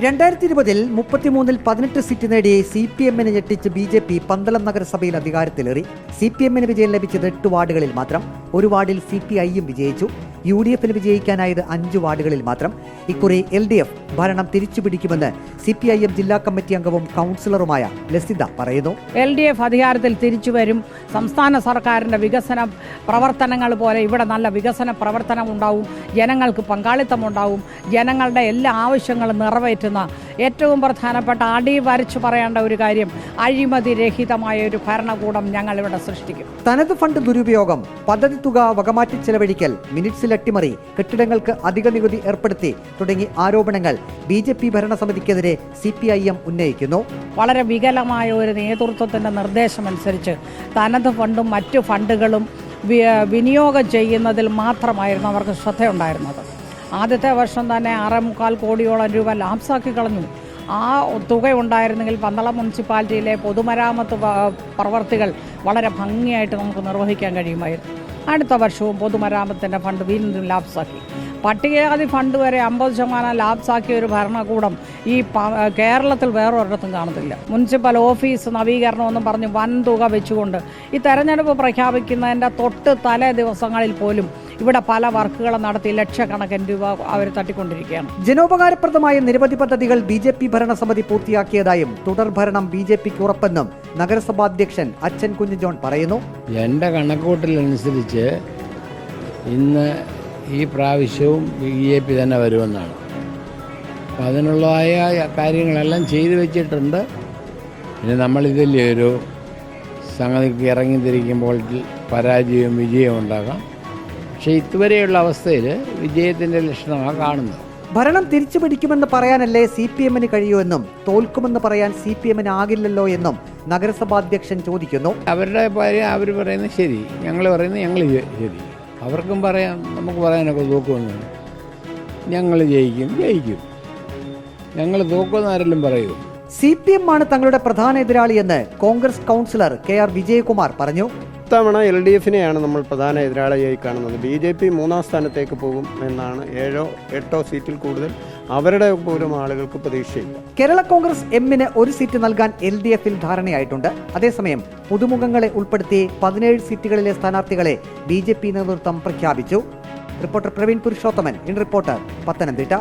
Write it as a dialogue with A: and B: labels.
A: രണ്ടായിരത്തി ഇരുപതിൽ മുപ്പത്തിമൂന്നിൽ പതിനെട്ട് സീറ്റ് നേടിയ സി പി എമ്മിനെ ഞെട്ടിച്ച് ബി ജെ പി പന്തളം നഗരസഭയിൽ അധികാരത്തിലേറി. സി പി എമ്മിന് വിജയം ലഭിച്ചത് എട്ട് വാർഡുകളിൽ മാത്രം. ഒരു വാർഡിൽ സി പി ഐയും വിജയിച്ചു. യു ഡി എഫിന് വിജയിക്കാനായത് അഞ്ച് വാർഡുകളിൽ മാത്രം. ഇക്കുറി എൽ ഡി എഫ് ഭരണം തിരിച്ചുപിടിക്കുമെന്ന് സി പി ഐ എം ജില്ലാ കമ്മിറ്റി അംഗവും കൗൺസിലറുമായ ലസിത പറയുന്നു.
B: എൽ ഡി എഫ് അധികാരത്തിൽ തിരിച്ചു വരും സംസ്ഥാന സർക്കാരിന്റെ വികസന പ്രവർത്തനങ്ങൾ പോലെ ഇവിടെ നല്ല വികസന പ്രവർത്തനം ഉണ്ടാവും. ജനങ്ങൾക്ക് പങ്കാളിത്തം ഉണ്ടാവും. ജനങ്ങളുടെ എല്ലാ ആവശ്യങ്ങളും നിറവേറ്റുന്ന ഏറ്റവും പ്രധാനപ്പെട്ട അടി വരച്ചു പറയേണ്ട ഒരു കാര്യം അഴിമതി രഹിതമായ ഒരു ഭരണകൂടം ഞങ്ങൾ ഇവിടെ സൃഷ്ടിക്കും.
A: തനത് ഫണ്ട് ദുരുപയോഗം പദ്ധതി തുക വകമാറ്റി ചെലവഴിക്കൽ അട്ടിമറി കെട്ടിടങ്ങൾക്ക് അധിക നികുതി ഏർപ്പെടുത്തി തുടങ്ങി ആരോപണങ്ങൾ ബി ജെ പി ഭരണസമിതിക്കെതിരെ സി പി ഐ എം ഉന്നയിക്കുന്നു.
B: വളരെ വികലമായ ഒരു നേതൃത്വത്തിന്റെ നിർദ്ദേശമനുസരിച്ച് തനത് ഫണ്ടും മറ്റു ഫണ്ടുകളും വിനിയോഗം ചെയ്യുന്നതിൽ മാത്രമായിരുന്നു അവർക്ക് ശ്രദ്ധയുണ്ടായിരുന്നത്. ആദ്യത്തെ വർഷം തന്നെ ആറേ മുക്കാൽ കോടിയോളം രൂപ ലാംസാക്കി കളഞ്ഞു. ആ തുക ഉണ്ടായിരുന്നെങ്കിൽ പന്തളം മുനിസിപ്പാലിറ്റിയിലെ പൊതുമരാമത്ത് പ്രവർത്തികൾ വളരെ ഭംഗിയായിട്ട് നമുക്ക് നിർവഹിക്കാൻ കഴിയുമായിരുന്നു. അടുത്ത വർഷവും പൊതുമരാമത്തിന്റെ ഫണ്ട് വീണ്ടും ലാപ്സാക്കി. പട്ടികജാതി ഫണ്ട് വരെ അമ്പത് ശതമാനം ലാപ്സാക്കിയ ഒരു ഭരണകൂടം ഈ കേരളത്തിൽ വേറൊരിടത്തും കാണത്തില്ല. മുനിസിപ്പൽ ഓഫീസ് നവീകരണമെന്നും പറഞ്ഞ് വൻ തുക വെച്ചുകൊണ്ട് ഈ തെരഞ്ഞെടുപ്പ് പ്രഖ്യാപിക്കുന്നതിന്റെ തൊട്ട് തലേ ദിവസങ്ങളിൽ പോലും ഇവിടെ പല വർക്കുകളും നടത്തി ലക്ഷക്കണക്കിന് രൂപ അവർ തട്ടിക്കൊണ്ടിരിക്കുകയാണ്.
A: ജനോപകാരപ്രദമായ നിരവധി പദ്ധതികൾ ബി ജെ പി ഭരണസമിതി പൂർത്തിയാക്കിയതായും തുടർ ഭരണം ബി ജെ പിക്ക് ഉറപ്പെന്നും നഗരസഭാ അധ്യക്ഷൻ അച്ഛൻ കുഞ്ഞു ജോൺ പറയുന്നു.
C: എന്റെ കണക്കൂട്ടലനുസരിച്ച് ഇന്ന് ഈ പ്രാവശ്യവും ബി ജെ പി തന്നെ വരുമെന്നാണ്. അപ്പം അതിനുള്ളതായ കാര്യങ്ങളെല്ലാം ചെയ്തു വെച്ചിട്ടുണ്ട്. പിന്നെ നമ്മളിതില്ലേ ഒരു സംഗതിക്ക് ഇറങ്ങി തിരിക്കുമ്പോൾ പരാജയവും വിജയവും ഉണ്ടാകാം. പക്ഷേ ഇതുവരെയുള്ള അവസ്ഥയിൽ വിജയത്തിന്റെ ലക്ഷണമാണ് കാണുന്നത്.
A: ഭരണം തിരിച്ചു പിടിക്കുമെന്ന് പറയാനല്ലേ സി പി എമ്മിന് കഴിയുമെന്നും തോൽക്കുമെന്ന് പറയാൻ സി പി എമ്മിന് ആകില്ലല്ലോ എന്നും നഗരസഭാ അധ്യക്ഷൻ ചോദിക്കുന്നു.
C: അവരുടെ കാര്യം അവർ പറയുന്നത് ശരി. ഞങ്ങൾ പറയുന്നത് ഞങ്ങൾ ശരി. അവർക്കും പറയാം നമുക്ക് പറയാനൊക്കെ തോക്കുമെന്ന്. ഞങ്ങൾ ജയിക്കും ജയിക്കും. ഞങ്ങൾ തോക്കുമെന്ന് ആരെല്ലാം പറയൂ.
A: സി പി എം ആണ് തങ്ങളുടെ പ്രധാന എതിരാളിയെന്ന് Congress councillor K R Vijayakumar പറഞ്ഞു.
D: ഇത്തവണ എൽ ഡി എഫിനെയാണ് നമ്മൾ പ്രധാന എതിരാളിയായി കാണുന്നത്. ബി ജെ പി മൂന്നാം സ്ഥാനത്തേക്ക് പോകും എന്നാണ് ഏഴോ എട്ടോ സീറ്റിൽ കൂടുതൽ അവരുടെ പോലും ആളുകൾക്ക് പ്രതീക്ഷയില്ല.
A: കേരള കോൺഗ്രസ് എമ്മിന് ഒരു സീറ്റ് നൽകാൻ എൽ ഡി എഫിൽ ധാരണയായിട്ടുണ്ട്. അതേസമയം പുതുമുഖങ്ങളെ ഉൾപ്പെടുത്തി പതിനേഴ് സീറ്റുകളിലെ സ്ഥാനാർത്ഥികളെ ബി ജെ പി നേതൃത്വം പ്രഖ്യാപിച്ചു. Reporter Praveen Purushothaman in Reporter Pathanamthitta.